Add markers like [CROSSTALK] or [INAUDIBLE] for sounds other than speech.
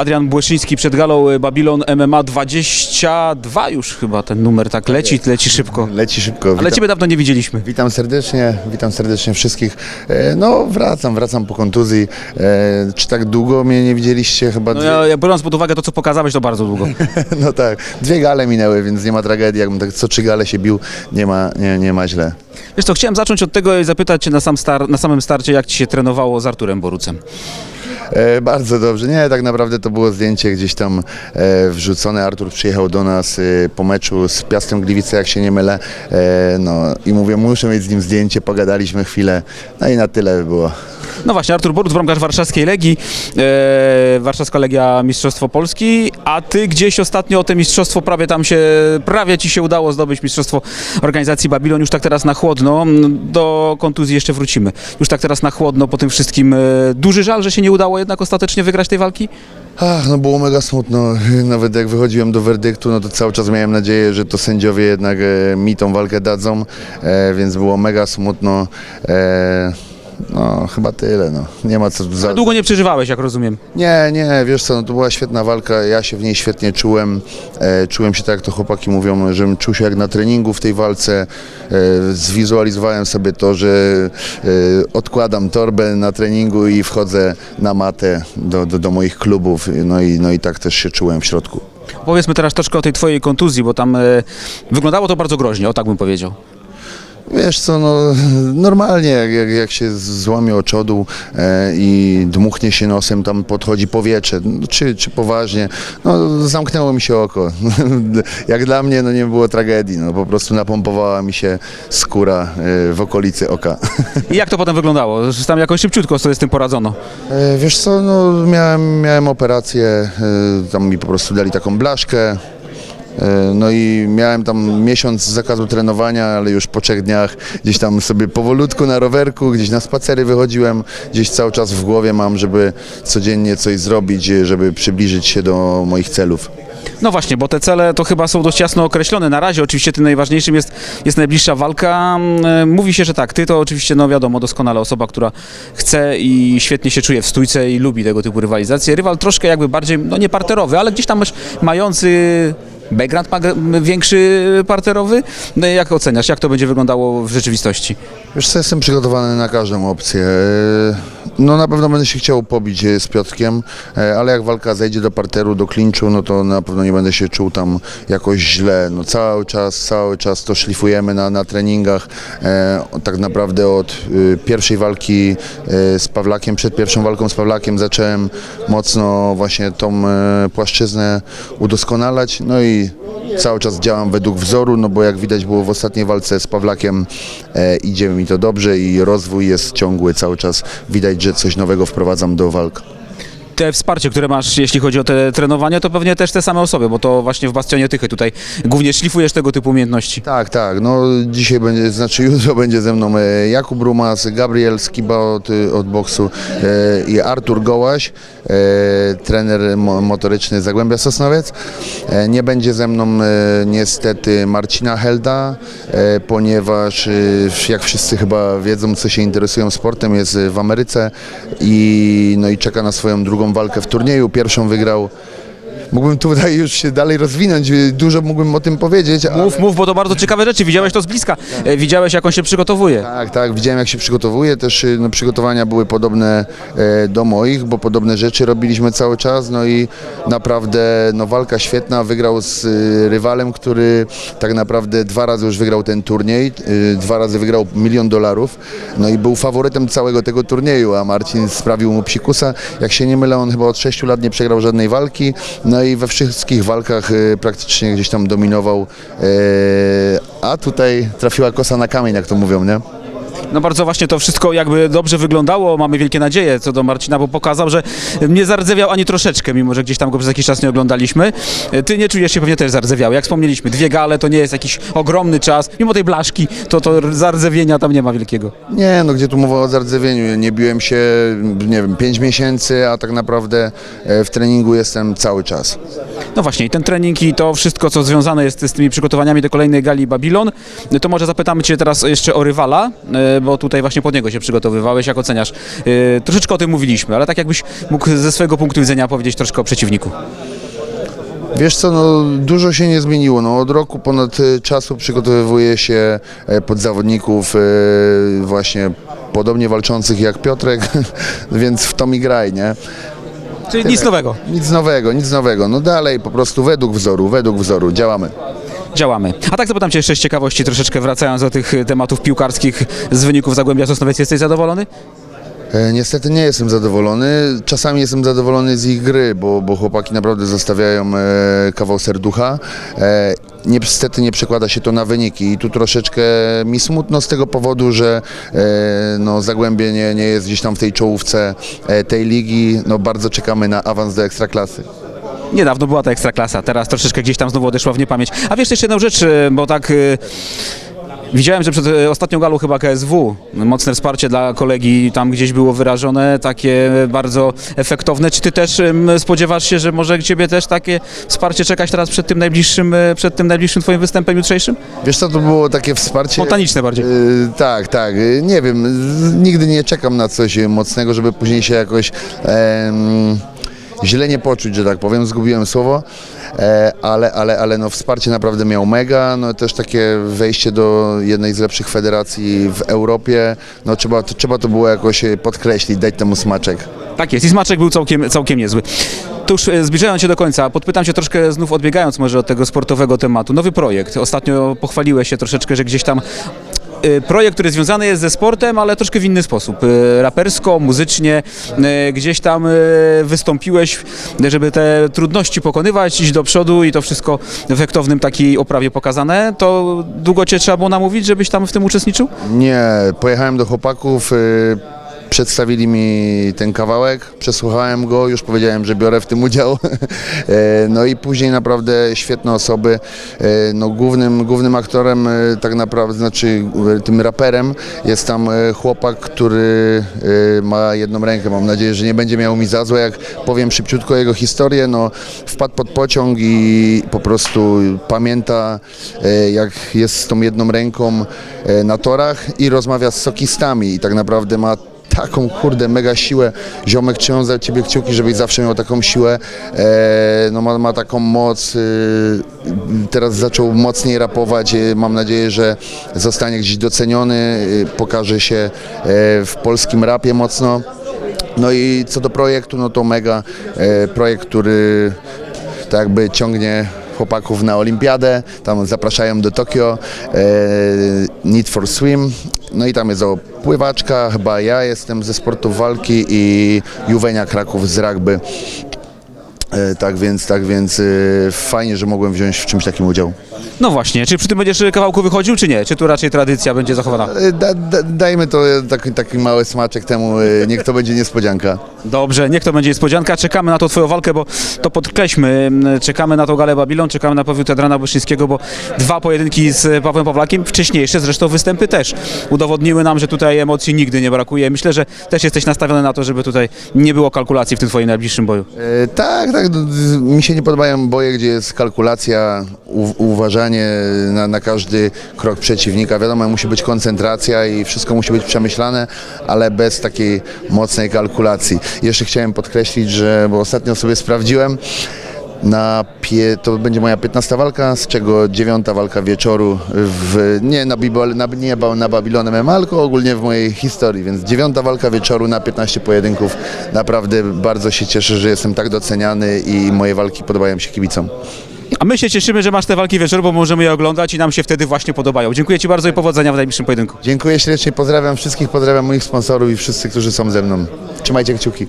Adrian Błeszyński przed galą Babylon MMA 22 już chyba ten numer tak leci, leci szybko. Leci szybko. Ale Witam, ciebie dawno nie widzieliśmy. witam serdecznie, witam serdecznie wszystkich. E, No wracam, wracam po kontuzji. E, Czy tak długo mnie nie widzieliście? Chyba No dwie, ja, ja biorąc pod uwagę to, co pokazałeś, to bardzo długo. [LAUGHS] no tak, dwie gale minęły, więc nie ma tragedii. Jakbym tak co trzy gale się bił, nie ma, nie, nie ma źle. Wiesz co, chciałem zacząć od tego i zapytać cię na, sam star, na samym starcie, jak ci się trenowało z Arturem Borucem. E, bardzo dobrze. Nie, tak naprawdę to było zdjęcie gdzieś tam e, wrzucone. Artur przyjechał do nas e, po meczu z Piastem Gliwice, jak się nie mylę. E, no i mówię, muszę mieć z nim zdjęcie, pogadaliśmy chwilę. No i na tyle by było. No właśnie, Artur Borut, bramkarz warszawskiej Legii, e, Warszawska Legia Mistrzostwo Polski, a ty gdzieś ostatnio o te mistrzostwo prawie tam się, prawie ci się udało zdobyć mistrzostwo organizacji Babilon, już tak teraz na chłodno, do kontuzji jeszcze wrócimy, już tak teraz na chłodno po tym wszystkim, e, duży żal, że się nie udało jednak ostatecznie wygrać tej walki? Ach, no było mega smutno. [LAUGHS] Nawet jak wychodziłem do werdyktu, no to cały czas miałem nadzieję, że to sędziowie jednak e, mi tą walkę dadzą, e, więc było mega smutno. E, no, chyba tyle, no. Nie ma co... Za... Długo nie przeżywałeś, jak rozumiem. Nie, nie, wiesz co, no to była świetna walka, ja się w niej świetnie czułem, e, czułem się tak jak to chłopaki mówią, żebym czuł się jak na treningu w tej walce, e, zwizualizowałem sobie to, że e, odkładam torbę na treningu i wchodzę na matę do, do, do moich klubów, no i, no i tak też się czułem w środku. Powiedzmy teraz troszkę o tej twojej kontuzji, bo tam e, wyglądało to bardzo groźnie, o tak bym powiedział. Wiesz co, no normalnie jak, jak, jak się złamie oczodół e, i dmuchnie się nosem, tam podchodzi powietrze, no, czy, czy poważnie, no zamknęło mi się oko. [LAUGHS] jak dla mnie no nie było tragedii, no po prostu napompowała mi się skóra e, w okolicy oka. [LAUGHS] I jak to potem wyglądało? Że Tam jakoś szybciutko sobie z tym poradzono. E, Wiesz co, no miałem, miałem operację, e, tam mi po prostu dali taką blaszkę. E, No i miałem tam miesiąc zakazu trenowania, ale już po trzech dniach gdzieś tam sobie powolutku na rowerku, gdzieś na spacery wychodziłem, gdzieś cały czas w głowie mam, żeby codziennie coś zrobić, żeby przybliżyć się do moich celów. No właśnie, bo te cele to chyba są dość jasno określone. Na razie oczywiście tym najważniejszym jest, jest najbliższa walka. Mm, Mówi się, że tak, ty to oczywiście, no wiadomo, doskonale osoba, która chce i świetnie się czuje w stójce i lubi tego typu rywalizacje. Rywal troszkę jakby bardziej, no nie parterowy, ale gdzieś tam mający background ma- większy parterowy. No Jak oceniasz, jak to będzie wyglądało w rzeczywistości? Wiesz co, jestem przygotowany na każdą opcję. E, No na pewno będę się chciał pobić e, z Piotrkiem, e, ale jak walka zejdzie do parteru, do klinczu, no to na pewno nie będę się czuł tam jakoś źle. No cały czas, cały czas to szlifujemy na, na treningach. Tak naprawdę od pierwszej walki z Pawlakiem, przed pierwszą walką z Pawlakiem zacząłem mocno właśnie tą płaszczyznę udoskonalać, no i cały czas działam według wzoru, no bo jak widać było w ostatniej walce z Pawlakiem, e, idzie mi to dobrze i rozwój jest ciągły cały czas. Widać, że coś nowego wprowadzam do walk. Te wsparcie, które masz, jeśli chodzi o te trenowanie, to pewnie też te same osoby, bo to właśnie w Bastionie Tychy tutaj głównie szlifujesz tego typu umiejętności. Tak, tak, no dzisiaj będzie, znaczy jutro będzie ze mną e, Jakub Rumas, Gabriel Skiba od, od boksu e, i Artur Gołaś, e, trener mo, motoryczny Zagłębia Sosnowiec. E, nie będzie ze mną e, niestety Marcina Helda, e, ponieważ e, jak wszyscy chyba wiedzą, co się interesują sportem, jest w Ameryce i, no i czeka na swoją drugą walkę w turnieju. Pierwszą wygrał Mógłbym tutaj już się dalej rozwinąć, dużo mógłbym o tym powiedzieć. ale- Mów, mów, bo to bardzo ciekawe rzeczy. Widziałeś to z bliska. E, Widziałeś, jak on się przygotowuje. Tak, tak, widziałem jak się przygotowuje, też y, no, przygotowania były podobne e, do moich, bo podobne rzeczy robiliśmy cały czas, no i naprawdę no, walka świetna, wygrał z y, rywalem, który tak naprawdę dwa razy już wygrał ten turniej, y, dwa razy wygrał milion dolarów, no i był faworytem całego tego turnieju, a Marcin sprawił mu psikusa, jak się nie mylę, on chyba od sześciu lat nie przegrał żadnej walki, no i we wszystkich walkach y, praktycznie gdzieś tam dominował, e, a tutaj trafiła kosa na kamień, jak to mówią, nie? No bardzo właśnie to wszystko jakby dobrze wyglądało. Mamy wielkie nadzieje co do Marcina, bo pokazał, że nie zardzewiał ani troszeczkę, mimo że gdzieś tam go przez jakiś czas nie oglądaliśmy. E, Ty nie czujesz się pewnie też zardzewiały. Jak wspomnieliśmy, dwie gale to nie jest jakiś ogromny czas. Mimo tej blaszki, to, to zardzewienia tam nie ma wielkiego. Nie, no gdzie tu mowa o zardzewieniu? Nie biłem się, nie wiem, 5 miesięcy, a tak naprawdę e, w treningu jestem cały czas. No właśnie, i ten trening i to wszystko, co związane jest z tymi przygotowaniami do kolejnej gali Babilon, to może zapytamy Cię teraz jeszcze o rywala. E, bo tutaj właśnie pod niego się przygotowywałeś, jak oceniasz. E, Troszeczkę o tym mówiliśmy, ale tak jakbyś mógł ze swojego punktu widzenia powiedzieć troszkę o przeciwniku. Wiesz co, no dużo się nie zmieniło. No, od roku ponad y, czasu przygotowywuję się e, pod zawodników e, właśnie podobnie walczących jak Piotrek, [LAUGHS] więc w to mi graj, nie? Czyli nic nowego. Nic nowego, nic nowego. No dalej po prostu według wzoru, według wzoru, działamy. Działamy. A tak zapytam Cię jeszcze z ciekawości, troszeczkę wracając do tych tematów piłkarskich z wyników Zagłębia Sosnowiec, jesteś zadowolony? E, Niestety nie jestem zadowolony. Czasami jestem zadowolony z ich gry, bo, bo chłopaki naprawdę zostawiają e, kawał serducha. E, niestety nie przekłada się to na wyniki i tu troszeczkę mi smutno z tego powodu, że e, no, Zagłębie nie, nie jest gdzieś tam w tej czołówce e, tej ligi. No, bardzo czekamy na awans do Ekstraklasy. Niedawno była ta ekstraklasa, teraz troszeczkę gdzieś tam znowu odeszła w niepamięć. A wiesz jeszcze jedną rzecz, e, bo tak... e, Widziałem, że przed e, ostatnią galą chyba KSW mocne wsparcie dla kolegi tam gdzieś było wyrażone, takie bardzo efektowne. Czy ty też spodziewasz się, że może ciebie też takie wsparcie czekać teraz przed tym najbliższym, przed tym najbliższym twoim występem jutrzejszym? Wiesz co, to było takie wsparcie... Spontaniczne bardziej. Tak, tak. Nie wiem, nigdy nie czekam na coś mocnego, żeby później się jakoś źle nie poczuć, że tak powiem. Zgubiłem słowo, e, ale, ale, ale no, wsparcie naprawdę miał mega. No, też takie wejście do jednej z lepszych federacji w Europie. No, trzeba, to, trzeba to było jakoś y, podkreślić, dać temu smaczek. Tak jest i smaczek był całkiem, całkiem niezły. To już e, zbliżając się do końca, podpytam się troszkę znów odbiegając może od tego sportowego tematu. Nowy projekt. Ostatnio pochwaliłeś się troszeczkę, że gdzieś tam e, projekt, który związany jest ze sportem, ale troszkę w inny sposób. E, Rapersko, muzycznie, e, gdzieś tam wystąpiłeś, żeby te trudności pokonywać, iść do przodu i to wszystko w efektownym takiej oprawie pokazane. To długo cię trzeba było namówić, żebyś tam w tym uczestniczył? Nie, pojechałem do chłopaków, y, przedstawili mi ten kawałek, przesłuchałem go, już powiedziałem, że biorę w tym udział. [LAUGHS] E, no i później naprawdę świetne osoby. E, No głównym, głównym aktorem e, tak naprawdę, znaczy tym raperem jest tam chłopak, który ma jedną rękę. Mam nadzieję, że nie będzie miał mi za złe, jak powiem szybciutko jego historię. No, wpadł pod pociąg i po prostu pamięta, jak jest z tą jedną ręką na torach i rozmawia z sokistami i tak naprawdę ma taką kurde mega siłę. Ziomek trzymał za ciebie kciuki, żebyś zawsze miał taką siłę. E, no ma, ma taką moc. E, teraz zaczął mocniej rapować. E, mam nadzieję, że zostanie gdzieś doceniony. E, pokaże się e, w polskim rapie mocno. No i co do projektu, no to mega e, projekt, który tak jakby ciągnie chłopaków na olimpiadę, tam zapraszają do Tokio, e, Need for Swim, no i tam jest o pływaczka, chyba ja jestem ze sportu walki i Juwenia Kraków z rugby. E, tak więc, tak więc e, fajnie, że mogłem wziąć w czymś takim udział. No właśnie, czy przy tym będziesz kawałku wychodził, czy nie? Czy tu raczej tradycja będzie zachowana? E, Da, da, dajmy to e, taki, taki mały smaczek temu, e, niech to będzie niespodzianka. Dobrze, niech to będzie niespodzianka. Czekamy na tą twoją walkę, bo to podkreślmy. Czekamy na tą galę Babilon, czekamy na powrót Adrana Błyszyńskiego, bo dwa pojedynki z Pawłem Pawlakiem, wcześniejsze zresztą występy też udowodniły nam, że tutaj emocji nigdy nie brakuje. Myślę, że też jesteś nastawiony na to, żeby tutaj nie było kalkulacji w tym twoim najbliższym boju. E, tak, tak. No, z- Mi się nie podobają boje, gdzie jest kalkulacja, uważanie na, na każdy krok przeciwnika. Wiadomo, musi być koncentracja i wszystko musi być przemyślane, ale bez takiej mocnej kalkulacji. Jeszcze chciałem podkreślić, że bo ostatnio sobie sprawdziłem, na pie, to będzie moja 15 walka, z czego dziewiąta walka wieczoru w, nie, na, Bibol, na, nie na Babilonem MMA, tylko ogólnie w mojej historii, więc dziewiąta walka wieczoru na 15 pojedynków. Naprawdę bardzo się cieszę, że jestem tak doceniany i moje walki podobają się kibicom. A my się cieszymy, że masz te walki wieczór, bo możemy je oglądać i nam się wtedy właśnie podobają. Dziękuję Ci bardzo i powodzenia w najbliższym pojedynku. Dziękuję ślicznie, pozdrawiam wszystkich, pozdrawiam moich sponsorów i wszyscy, którzy są ze mną. Trzymajcie kciuki.